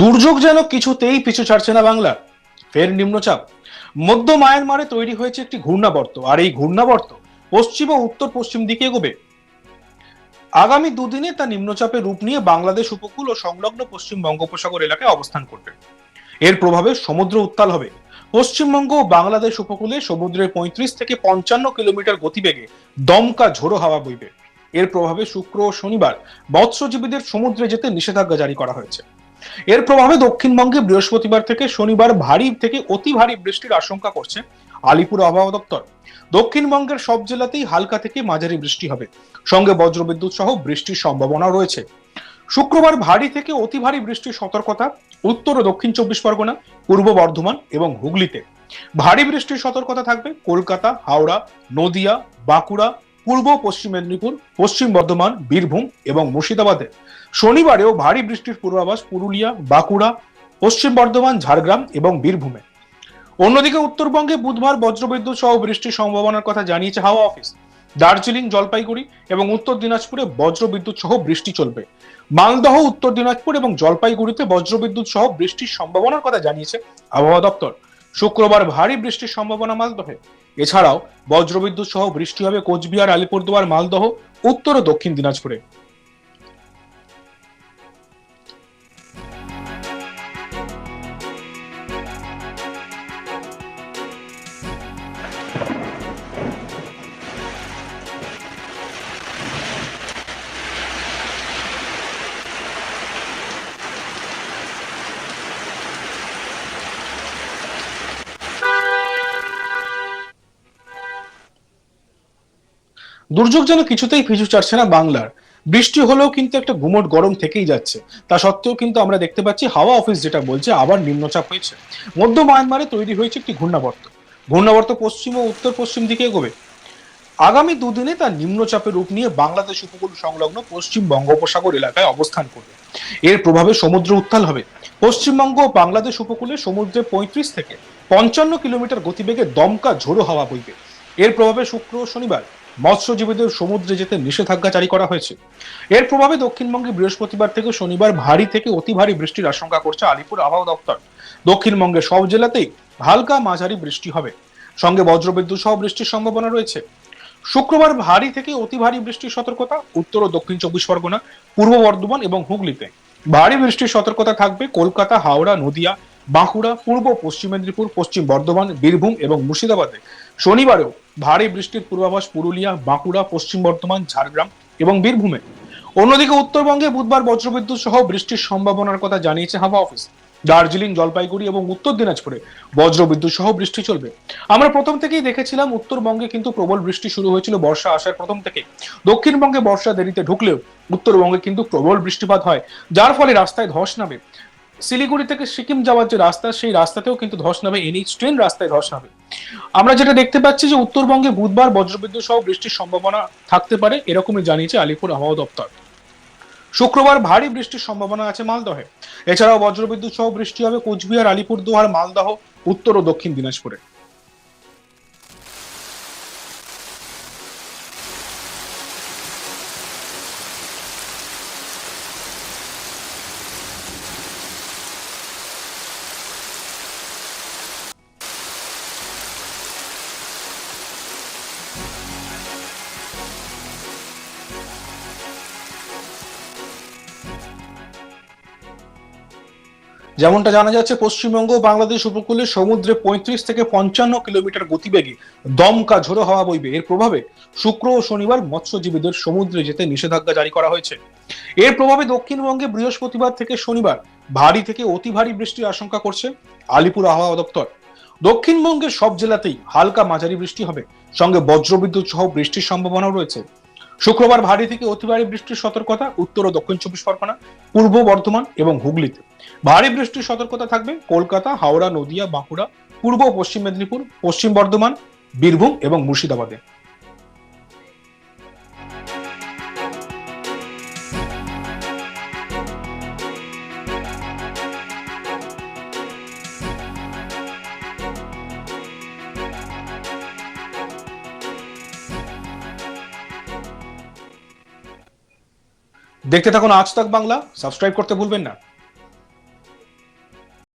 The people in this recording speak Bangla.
দুর্যোগ যেন কিছুতেই পিছু ছাড়ছে না বাংলা ফের নিম্নচাপ। মধ্য মায়ানমারে তৈরি হয়েছে একটি ঘূর্ণাবর্ত, আর এই ঘূর্ণাবর্ত পশ্চিম ও উত্তর পশ্চিম দিকে এগোবে। আগামী দুদিনে তা নিম্নচাপের রূপ নিয়ে বাংলাদেশ উপকূল ও সংলগ্ন পশ্চিম বঙ্গোপসাগর এলাকায় অবস্থান করবে। এর প্রভাবে সমুদ্র উত্তাল হবে। পশ্চিমবঙ্গ ও বাংলাদেশ উপকূলে সমুদ্রের পঁয়ত্রিশ থেকে পঞ্চান্ন কিলোমিটার গতিবেগে দমকা ঝোড়ো হাওয়া বইবে। এর প্রভাবে শুক্র ও শনিবার মৎস্যজীবীদের সমুদ্রে যেতে নিষেধাজ্ঞা জারি করা হয়েছে। এর প্রভাবে দক্ষিণবঙ্গে বৃহস্পতিবার থেকে শনিবার ভারী থেকে অতি ভারী বৃষ্টির আশঙ্কা করছে আলিপুর আবহাওয়া দপ্তর। দক্ষিণবঙ্গের সব জেলাতেই হালকা থেকে মাঝারি বৃষ্টি হবে। সঙ্গে বজ্রবিদ্যুৎ সহ বৃষ্টির সম্ভাবনা রয়েছে। শুক্রবার ভারী থেকে অতি ভারী বৃষ্টির সতর্কতা উত্তর ও দক্ষিণ চব্বিশ পরগনা, পূর্ব বর্ধমান এবং হুগলিতে। ভারী বৃষ্টির সতর্কতা থাকবে কলকাতা, হাওড়া, নদিয়া, বাঁকুড়া পূর্ব, পশ্চিম মেদিনীপুর, পশ্চিম বর্ধমান, বীরভূম এবং মুর্শিদাবাদে। শনিবারেও ভারী বৃষ্টির পূর্বাভাস পুরুলিয়া, বাঁকুড়া, পশ্চিম বর্ধমান, ঝাড়গ্রাম এবং বীরভূমে। অন্যদিকে উত্তরবঙ্গে বুধবার বজ্রবিদ্যুৎ সহ বৃষ্টির সম্ভাবনার কথা জানিয়েছে হাওয়া অফিস। দার্জিলিং, জলপাইগুড়ি এবং উত্তর দিনাজপুরে বজ্রবিদ্যুৎ সহ বৃষ্টি চলবে। মালদহ, উত্তর দিনাজপুর এবং জলপাইগুড়িতে বজ্রবিদ্যুৎ সহ বৃষ্টির সম্ভাবনার কথা জানিয়েছে আবহাওয়া দপ্তর। শুক্রবার ভারী বৃষ্টির সম্ভাবনা মালদহে। এছাড়াও বজ্রবিদ্যুৎ সহ বৃষ্টি হবে কোচবিহার আলিপুরদুয়ার মালদহ উত্তর ও দক্ষিণ দিনাজপুরে। দুর্যোগ যেন কিছুতেই পিছু ছাড়ছে না বাংলার। বৃষ্টি হলেও কিন্তু একটা গুমট গরম থেকেই যাচ্ছে। তা সত্ত্বেও কিন্তু আমরা দেখতে পাচ্ছি হাওয়া অফিস যেটা বলছে, আবার নিম্নচাপ হয়েছে। মধ্য মায়ানমারে তৈরি হয়েছে একটি ঘূর্ণাবর্ত। ঘূর্ণাবর্ত পশ্চিম ও উত্তর পশ্চিম দিকে এগোবে। আগামী দুদিনে তার নিম্নচাপের রূপ নিয়ে বাংলাদেশ উপকূল সংলগ্ন পশ্চিম বঙ্গোপসাগর এলাকায় অবস্থান করবে। এর প্রভাবে সমুদ্র উত্তাল হবে। পশ্চিমবঙ্গ ও বাংলাদেশ উপকূলে সমুদ্রে পঁয়ত্রিশ থেকে পঞ্চান্ন কিলোমিটার গতিবেগে দমকা ঝোড়ো হাওয়া বইবে। এর প্রভাবে শুক্র ও শনিবার মৎস্যজীবীদের সমুদ্রে যেতে নিষেধাজ্ঞা জারি করা হয়েছে। এর প্রভাবে দক্ষিণবঙ্গে বৃহস্পতিবার থেকে শনিবার ভারী থেকে অতি ভারী বৃষ্টির আশঙ্কা করছে আলিপুর আবহাওয়া দপ্তর। দক্ষিণবঙ্গের সব জেলাতেই হালকা মাঝারি বৃষ্টি হবে। সঙ্গে বজ্রবিদ্যুৎ সহ বৃষ্টির সম্ভাবনা রয়েছে। শুক্রবার ভারী থেকে অতি ভারী বৃষ্টির সতর্কতা, উত্তর ও দক্ষিণ চব্বিশ পরগনা, পূর্ব বর্ধমান এবং হুগলিতে। ভারী বৃষ্টির সতর্কতা থাকবে কলকাতা, হাওড়া, নদিয়া, বাঁকুড়া, পূর্ব পশ্চিম মেদিনীপুর, পশ্চিম বর্ধমান, বীরভূম এবং মুর্শিদাবাদে। শনিবারেও ভারী বৃষ্টির পূর্বাভাস পুরুলিয়া, বাঁকুড়া, পশ্চিম বর্ধমান, ঝাড়গ্রাম এবং বীরভূমে। অন্যদিকে উত্তরবঙ্গে বুধবার বজ্রবিদ্যুৎ সহ বৃষ্টির সম্ভাবনার কথা জানিয়েছে হাওয়া অফিস। দার্জিলিং, জলপাইগুড়ি এবং উত্তর দিনাজপুরে বজ্রবিদ্যুৎ সহ বৃষ্টি চলবে। আমরা প্রথম থেকেই দেখেছিলাম উত্তরবঙ্গে কিন্তু প্রবল বৃষ্টি শুরু হয়েছিল বর্ষা আসার প্রথম থেকে। দক্ষিণবঙ্গে বর্ষা দেরিতে ঢুকলেও উত্তরবঙ্গে কিন্তু প্রবল বৃষ্টিপাত হয়, যার ফলে রাস্তায় ধস নামে। শিলিগুড়ি থেকে সিকিম যাওয়ার যে রাস্তা, সেই রাস্তাতেও কিন্তু ধস নামে এনএইচ ট্রেন রাস্তায় ধস নামে। আমরা যেটা দেখতে পাচ্ছি যে উত্তরবঙ্গে বুধবার বজ্রবিদ্যুৎ সহ বৃষ্টির সম্ভাবনা থাকতে পারে, এরকমই জানিয়েছে আলিপুর আবহাওয়া দপ্তর। শুক্রবার ভারী বৃষ্টির সম্ভাবনা আছে মালদহে। এছাড়াও বজ্রবিদ্যুৎ সহ বৃষ্টি হবে কোচবিহার, আলিপুরদুয়ার, মালদহ, উত্তর ও দক্ষিণ দিনাজপুরে। যেমনটা জানা যাচ্ছে, পশ্চিমবঙ্গ বাংলাদেশ উপকূলে সমুদ্রে পঁয়ত্রিশ থেকে পঞ্চান্ন কিলোমিটার গতিবেগে দমকা ঝোড়ো হাওয়া বইবে। এর প্রভাবে শুক্র ও শনিবার মৎস্যজীবীদের সমুদ্রে যেতে নিষেধাজ্ঞা জারি করা হয়েছে। এর প্রভাবে দক্ষিণবঙ্গে বৃহস্পতিবার থেকে শনিবার ভারী থেকে অতি ভারী বৃষ্টির আশঙ্কা করছে আলিপুর আবহাওয়া দপ্তর। দক্ষিণবঙ্গের সব জেলাতেই হালকা মাঝারি বৃষ্টি হবে। সঙ্গে বজ্রবিদ্যুৎ সহ বৃষ্টির সম্ভাবনাও রয়েছে। শুক্রবার ভারী থেকে অতি ভারী বৃষ্টির সতর্কতা, উত্তর ও দক্ষিণ চব্বিশ পরগনা, পূর্ব বর্ধমান এবং হুগলিতে। ভারী বৃষ্টির সতর্কতা থাকবে কলকাতা, হাওড়া, নদিয়া, বাঁকুড়া, পূর্ব, পশ্চিম মেদিনীপুর, পশ্চিম বর্ধমান, বীরভূম এবং মুর্শিদাবাদে। দেখতে থাকুন আজ তাক বাংলা। সাবস্ক্রাইব করতে ভুলবেন না।